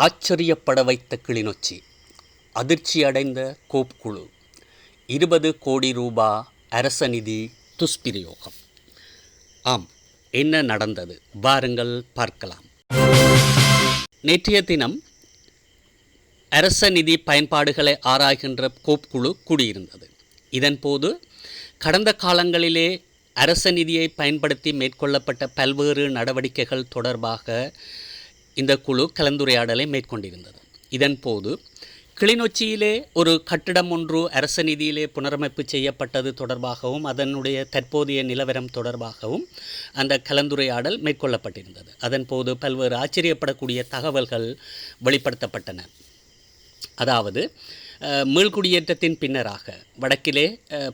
ஆச்சரியப்பட வைத்த கிளிநொச்சி. அதிர்ச்சியடைந்த கோப் குழு இருபது கோடி ரூபா அரச நிதி துஷ்பிரயோகம். ஆம் என்ன நடந்தது? வாருங்கள் பார்க்கலாம். நேற்றைய தினம் அரச நிதி பயன்பாடுகளை ஆராய்கின்ற கோப் குழு கூடியிருந்தது இதன்போது கடந்த காலங்களிலே அரச நிதியை பயன்படுத்தி மேற்கொள்ளப்பட்ட பல்வேறு நடவடிக்கைகள் தொடர்பாக இந்த குழு கலந்துரையாடலை மேற்கொண்டிருந்தது. இதன்போது கிளிநொச்சியிலே ஒரு கட்டிடம் ஒன்று அரச நிதியிலே புனரமைப்பு செய்யப்பட்டது தொடர்பாகவும் அதனுடைய தற்போதைய நிலவரம் தொடர்பாகவும் அந்த கலந்துரையாடல் மேற்கொள்ளப்பட்டிருந்தது. அதன்போது பல்வேறு ஆச்சரியப்படக்கூடிய தகவல்கள் வெளிப்படுத்தப்பட்டன. அதாவது மீள்குடியேற்றத்தின் பின்னராக வடக்கிலே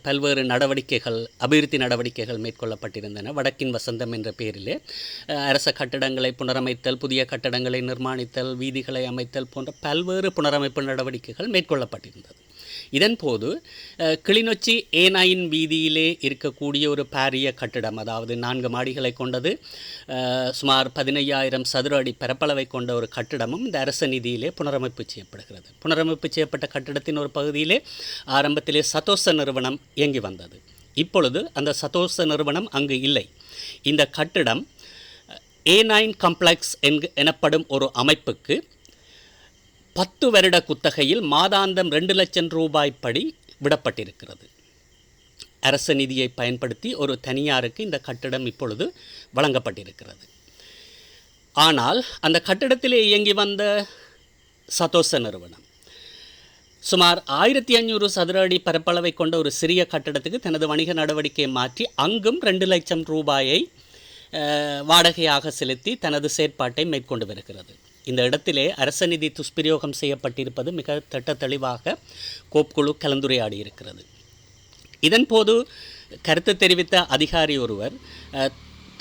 பல்வேறு நடவடிக்கைகள் அபிவிருத்தி நடவடிக்கைகள் மேற்கொள்ளப்பட்டிருந்தன. வடக்கின் வசந்தம் என்ற பெயரிலே அரச கட்டடங்களை புனரமைத்தல் புதிய கட்டடங்களை நிர்மாணித்தல் வீதிகளை அமைத்தல் போன்ற பல்வேறு புனரமைப்பு நடவடிக்கைகள் மேற்கொள்ளப்பட்டிருந்தது. இதன்போது அஹ், கிளிநொச்சி ஏனாயின் வீதியிலே இருக்கக்கூடிய ஒரு பாரிய கட்டிடம் அதாவது நான்கு மாடிகளை கொண்டது சுமார் பதினையாயிரம் சதுர அடி பரப்பளவை கொண்ட ஒரு கட்டிடமும் இந்த அரச நிதியிலே புனரமைப்பு செய்யப்படுகிறது. புனரமைப்பு செய்யப்பட்ட கட்டிடத்தின் ஒரு பகுதியிலே ஆரம்பத்திலே சதோச நிறுவனம் இயங்கி வந்தது. இப்பொழுது அந்த சதோச நிறுவனம் அங்கு இல்லை. இந்த கட்டிடம் ஏ நைன் கம்ப்ளெக்ஸ் என் எனப்படும் ஒரு அமைப்புக்கு பத்து வருட குத்தகையில் மாதாந்தம் ரெண்டு லட்சம் ரூபாய் படி விடப்பட்டிருக்கிறது. அரசு நிதியை பயன்படுத்தி ஒரு தனியாருக்கு இந்த கட்டிடம் இப்பொழுது வழங்கப்பட்டிருக்கிறது. ஆனால் அந்த கட்டிடத்திலே இயங்கி வந்த சதோச நிறுவனம் சுமார் ஆயிரத்தி ஐநூறு சதுர அடி பரப்பளவை கொண்ட ஒரு சிறிய கட்டடத்துக்கு தனது வணிக நடவடிக்கையை மாற்றி அங்கும் ரெண்டு லட்சம் ரூபாயை வாடகையாக செலுத்தி தனது செயற்பாட்டை மேற்கொண்டு வருகிறது. இந்த இடத்திலே அரச நிதி துஷ்பிரயோகம் செய்யப்பட்டிருப்பது மிக திட்ட தெளிவாக கோப்புக்குழு கலந்துரையாடி இருக்கிறது இதன்போது கருத்து தெரிவித்த அதிகாரி ஒருவர்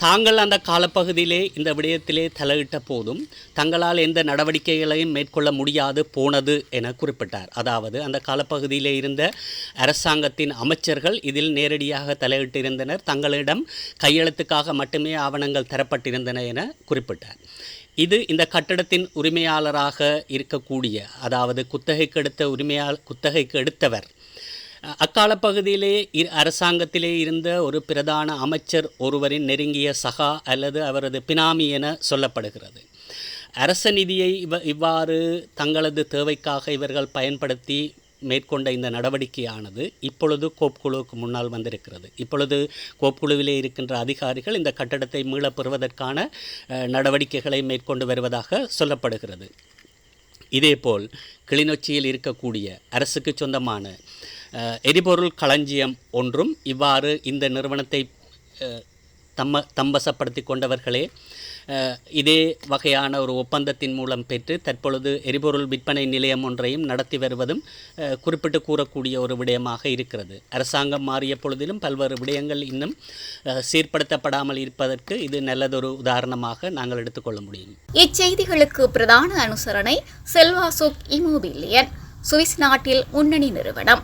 தாங்கள் அந்த காலப்பகுதியிலே இந்த விடயத்திலே தலையிட்ட போதும் தங்களால் எந்த நடவடிக்கைகளையும் மேற்கொள்ள முடியாது போனது என குறிப்பிட்டார். அதாவது அந்த காலப்பகுதியிலே இருந்த அரசாங்கத்தின் அமைச்சர்கள் இதில் நேரடியாக தலையிட்டிருந்தனர். தங்களிடம் கையெழுத்துக்காக மட்டுமே ஆவணங்கள் தரப்பட்டிருந்தன என குறிப்பிட்டார். இது இந்த கட்டடத்தின் உரிமையாளராக இருக்கக்கூடிய அதாவது குத்தகைக்கு எடுத்த உரிமையால் குத்தகைக்கு எடுத்தவர் அக்கால பகுதியிலே அரசாங்கத்திலே இருந்த ஒரு பிரதான அமைச்சர் ஒருவரின் நெருங்கிய சகா அல்லது அவரது பினாமி என சொல்லப்படுகிறது. அரச நிதியை இவ் இவ்வாறு தங்களது தேவைக்காக இவர்கள் பயன்படுத்தி மேற்கொண்ட இந்த நடவடிக்கையானது இப்பொழுது கோப்குழுவுக்கு முன்னால் வந்திருக்கிறது. இப்பொழுது கோப்குழுவிலே இருக்கின்ற அதிகாரிகள் இந்த கட்டடத்தை மீளப் பெறுவதற்கான நடவடிக்கைகளை மேற்கொண்டு வருவதாக சொல்லப்படுகிறது. இதேபோல் கிளிநொச்சியில் இருக்கக்கூடிய அரசுக்கு சொந்தமான எரிபொருள் களஞ்சியம் ஒன்றும் இவ்வாறு இந்த நிறுவனத்தை தம்ம தம்பசப்படுத்தி கொண்டவர்களே இதே வகையான ஒரு ஒப்பந்தத்தின் மூலம் பெற்று தற்பொழுது எரிபொருள் விற்பனை நிலையம் ஒன்றையும் நடத்தி வருவதும் குறிப்பிட்டு கூறக்கூடிய ஒரு விடயமாக இருக்கிறது. அரசாங்கம் மாறிய பொழுதிலும் பல்வேறு விடயங்கள் இன்னும் சீர்படுத்தப்படாமல் இருப்பதற்கு இது நல்லதொரு உதாரணமாக நாங்கள் எடுத்துக்கொள்ள முடியும். இச்செய்திகளுக்கு பிரதான அனுசரணை செல்வாசுக் இமோபிலியன் சுவிஸ் நாட்டில் முன்னணி நிறுவனம்.